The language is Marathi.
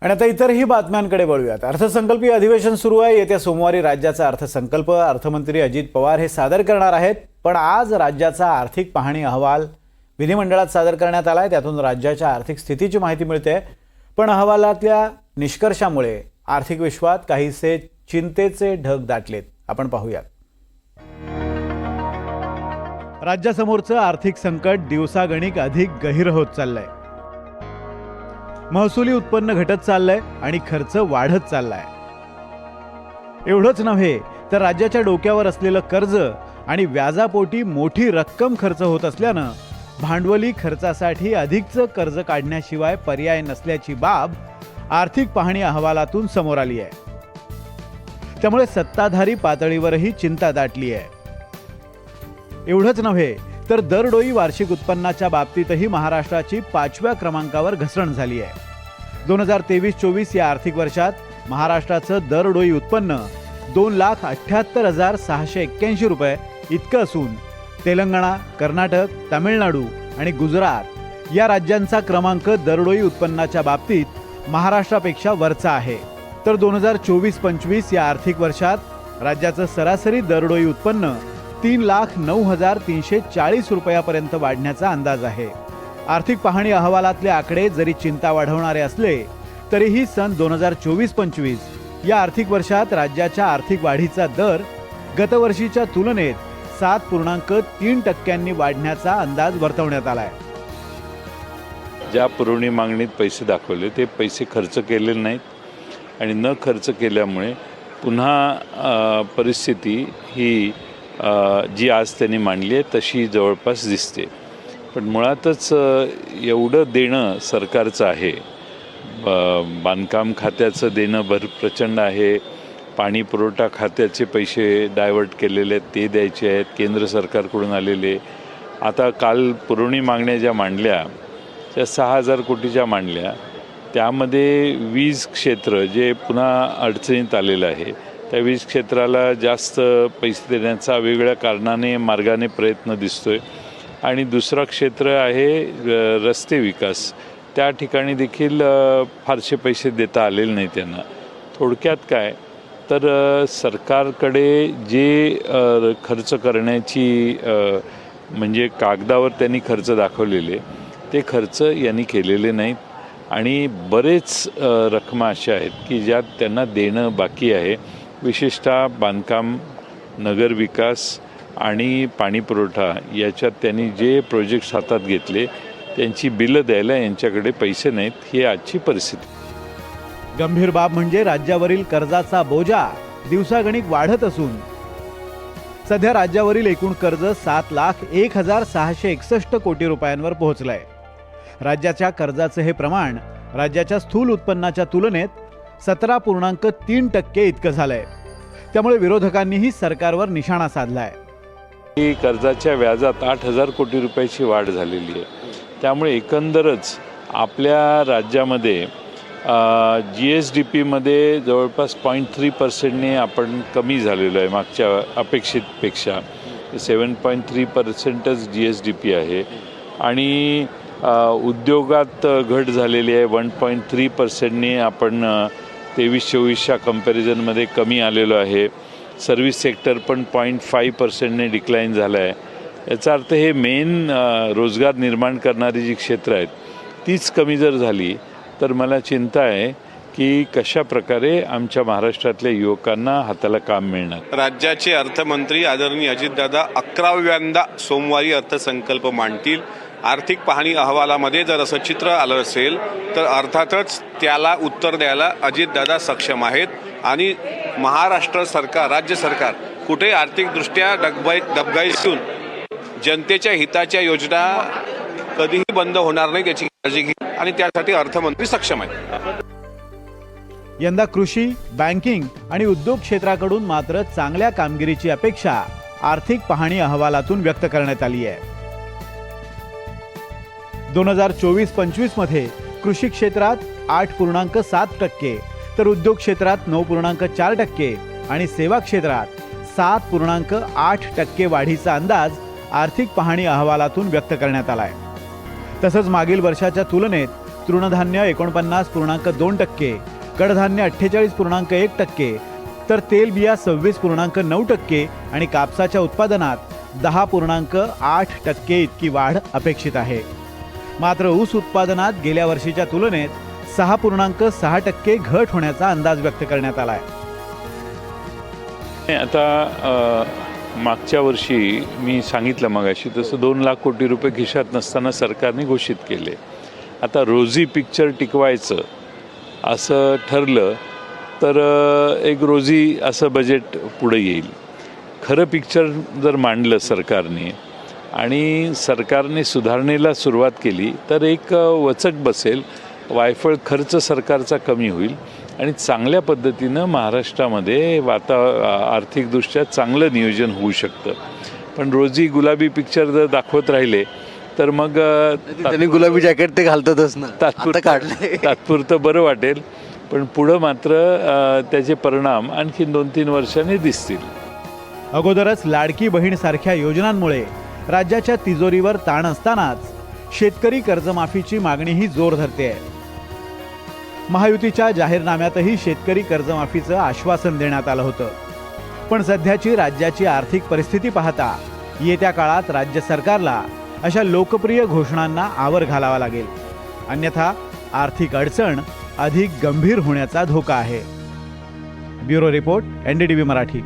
आणि आता इतरही बातम्यांकडे वळूयात. अर्थसंकल्पीय अधिवेशन सुरू आहे. येत्या सोमवारी राज्याचा अर्थसंकल्प अर्थमंत्री अजित पवार हे सादर करणार आहेत. पण आज राज्याचा आर्थिक पाहणी अहवाल विधिमंडळात सादर करण्यात आला आहे त्यातून राज्याच्या आर्थिक स्थितीची माहिती मिळते. पण अहवालातल्या निष्कर्षामुळे आर्थिक विश्वात काहीसे चिंतेचे ढग दाटलेत. आपण पाहूयात. राज्यासमोरचं आर्थिक संकट दिवसागणिक अधिक गहीर होत चाललंय. महसुली उत्पन्न घटत चाललंय आणि खर्च वाढत चाललाय. एवढंच नव्हे तर राज्याच्या डोक्यावर असलेलं कर्ज आणि व्याजापोटी मोठी रक्कम खर्च होत असल्यानं भांडवली खर्चासाठी अधिकचं कर्ज काढण्याशिवाय पर्याय नसल्याची बाब आर्थिक पाहणी अहवालातून समोर आली आहे. त्यामुळे सत्ताधारी पातळीवरही चिंता दाटली आहे एवढंच नव्हे तर दरडोई वार्षिक उत्पन्नाच्या बाबतीतही महाराष्ट्राची पाचव्या क्रमांकावर घसरण झाली आहे. दोन हजार तेवीस चोवीस या आर्थिक वर्षात महाराष्ट्राचं दरडोई उत्पन्न दोन लाख अठ्ठ्याहत्तर हजार सहाशे एक्क्याऐंशी रुपये इतकं असून तेलंगणा कर्नाटक तामिळनाडू आणि गुजरात या राज्यांचा क्रमांक दरडोई उत्पन्नाच्या बाबतीत महाराष्ट्रापेक्षा वरचा आहे. तर दोन हजार चोवीस पंचवीस या आर्थिक वर्षात राज्याचं सरासरी दरडोई उत्पन्न तीन लाख नऊ हजार तीनशे चाळीस रुपयापर्यंत वाढण्याचा अंदाज आहे. आर्थिक पाहणी अहवालातले आकडे जरी चिंता वाढवणारे असले तरीही सन दोन हजार चोवीस पंचवीस या आर्थिक वर्षात राज्याच्या आर्थिक वाढीचा दर गतवर्षीच्या तुलनेत सात पूर्णांक तीन टक्क्यांनी वाढण्याचा अंदाज वर्तवण्यात आलाय. ज्या पुरवणी मागणीत पैसे दाखवले ते पैसे खर्च केलेले नाहीत आणि न खर्च केल्यामुळे पुन्हा परिस्थिती ही जी आज त्यांनी मांडली आहे तशी जवळपास दिसते. पण मुळातच एवढं देणं सरकारचं आहे. बांधकाम खात्याचं देणं भर प्रचंड आहे. पाणी पुरवठा खात्याचे पैसे डायव्हर्ट केलेले आहेत ते द्यायचे आहेत केंद्र सरकारकडून आलेले. आता काल पुरवणी मागण्या ज्या मांडल्या त्या सहा हजार कोटीच्या मांडल्या त्यामध्ये वीज क्षेत्र जे पुन्हा अडचणीत आलेलं आहे त्या वीज क्षेत्राला जास्त पैसे देण्याचा वेगवेगळ्या कारणाने मार्गाने प्रयत्न दिसतोय. आणि दुसरं क्षेत्र आहे रस्ते विकास. त्या ठिकाणी देखील फारसे पैसे देता आलेले नाही त्यांना. थोडक्यात काय? तर सरकारकडे जे खर्च करण्याची म्हणजे कागदावर त्यांनी खर्च दाखवलेले ते खर्च यांनी केलेले नाहीत. आणि बरेच रकमा अशा आहेत की ज्यात त्यांना देणं बाकी आहे. विशेषतः बांधकाम नगरविकास आणि पाणीपुरवठा याच्यात त्यांनी जे प्रोजेक्ट्स हातात घेतले त्यांची बिलं द्यायला यांच्याकडे पैसे नाहीत ही आजची परिस्थिती. गंभीर बाब म्हणजे राज्यावरील कर्जाचा बोजा दिवसागणिक वाढत असून. सध्या राज्यावरील एकूण कर्ज सात लाख एक हजार सहाशे एकसष्ट कोटी रुपयांवर पोहोचलंय. राज्याच्या कर्जाचं हे प्रमाण राज्याच्या स्थूल उत्पन्नाच्या तुलनेत सतरा पूर्णांक तीन टक्के इतकं झालंय. त्यामुळे विरोधकांनीही सरकारवर निशाणा साधलाय. ही कर्जाच्या व्याजात आठ हजार कोटी रुपयाची वाढ झालेली आहे. त्यामुळे एकंदरच आपल्या राज्यामध्ये जी एस डी पीमध्ये जवळपास पॉईंट थ्री पर्सेंटने आपण कमी झालेलो आहे मागच्या अपेक्षितपेक्षा. सेवन पॉईंट थ्री पर्सेंटच जी एस डी पी आहे. आणि उद्योगात घट झालेली आहे. वन पॉईंट थ्री पर्सेंटने आपण तेवीस चोवीसच्या कम्पॅरिझनमध्ये कमी आलेलो आहे. सर्व्हिस सेक्टर पण पॉईंट फाईव्ह पर्सेंटने डिक्लाईन झालं आहे याचा अर्थ हे मेन रोजगार निर्माण करणारी जी क्षेत्र आहेत तीच कमी जर झाली तर मला चिंता आहे की कशा प्रकारे आमच्या महाराष्ट्रातल्या युवकांना हाताला काम मिळणार. राज्याचे अर्थमंत्री आदरणीय अजितदादा अकराव्यांदा सोमवारी अर्थसंकल्प मांडतील. आर्थिक पाहणी अहवालामध्ये जर असं चित्र आलं असेल तर अर्थातच त्याला उत्तर द्यायला अजितदादा सक्षम आहेत. आणि महाराष्ट्र सरकार राज्य सरकार कुठे आर्थिकदृष्ट्या डगबाई डबगाईसून जनतेच्या हिताच्या योजना कधीही बंद होणार नाही याची काळजी घे आणि त्यासाठी अर्थमंत्री सक्षम आहेत. यंदा कृषी बँकिंग आणि उद्योग क्षेत्राकडून मात्र चांगल्या कामगिरीची अपेक्षा आर्थिक पाहणी अहवालातून व्यक्त करण्यात आली आहे. दोन हजार चोवीस पंचवीसमध्ये कृषी क्षेत्रात आठ पूर्णांक सात टक्के तर उद्योग क्षेत्रात नऊ पूर्णांक चार टक्के आणि सेवा क्षेत्रात सात पूर्णांक आठ टक्के वाढीचा अंदाज आर्थिक पाहणी अहवालातून व्यक्त करण्यात आलाय. तसंच मागील वर्षाच्या तुलनेत तृणधान्य एकोणपन्नास पूर्णांक दोन टक्के कडधान्य अठ्ठेचाळीस पूर्णांक एक टक्के तर तेलबिया सव्वीस पूर्णांक नऊ टक्के आणि कापसाच्या उत्पादनात दहा पूर्णांक आठ टक्के इतकी वाढ अपेक्षित आहे. मात्र ऊस उत्पादनात गेल्या वर्षीच्या तुलनेत सहा पूर्णांक सहा टक्के घट होण्याचा अंदाज व्यक्त करण्यात आला आहे आता मागच्या वर्षी मी सांगितलं मगाशी तसं दोन लाख कोटी रुपये खिशात नसताना सरकारने घोषित केले. आता रोजी पिक्चर टिकवायचं असं ठरलं तर एक रोजी असं बजेट पुढे येईल. खरं पिक्चर जर मांडलं सरकारने आणि सरकारने सुधारणेला सुरुवात केली तर एक वचक बसेल. वायफळ खर्च सरकारचा कमी होईल आणि चांगल्या पद्धतीनं महाराष्ट्रामध्ये वाता आर्थिकदृष्ट्या चांगलं नियोजन होऊ शकतं. पण रोजी गुलाबी पिक्चर जर दाखवत राहिले तर मग त्यांनी गुलाबी जॅकेट ते घालतातच ना. आता तात्पुरतं काढले तात्पुरतं बरं वाटेल पण पुढं मात्र त्याचे परिणाम आणखी दोन तीन वर्षांनी दिसतील. अगोदरच लाडकी बहीण सारख्या योजनांमुळे राज्याच्या तिजोरीवर ताण असतानाच शेतकरी कर्जमाफीची मागणीही जोर धरते आहे महायुतीच्या जाहीरनाम्यातही शेतकरी कर्जमाफीचं आश्वासन देण्यात आलं होतं. पण सध्याची राज्याची आर्थिक परिस्थिती पाहता येत्या काळात राज्य सरकारला अशा लोकप्रिय घोषणांना आवर घालावा लागेल. अन्यथा आर्थिक अडचण अधिक गंभीर होण्याचा धोका आहे. Bureau report NDTV Marathi.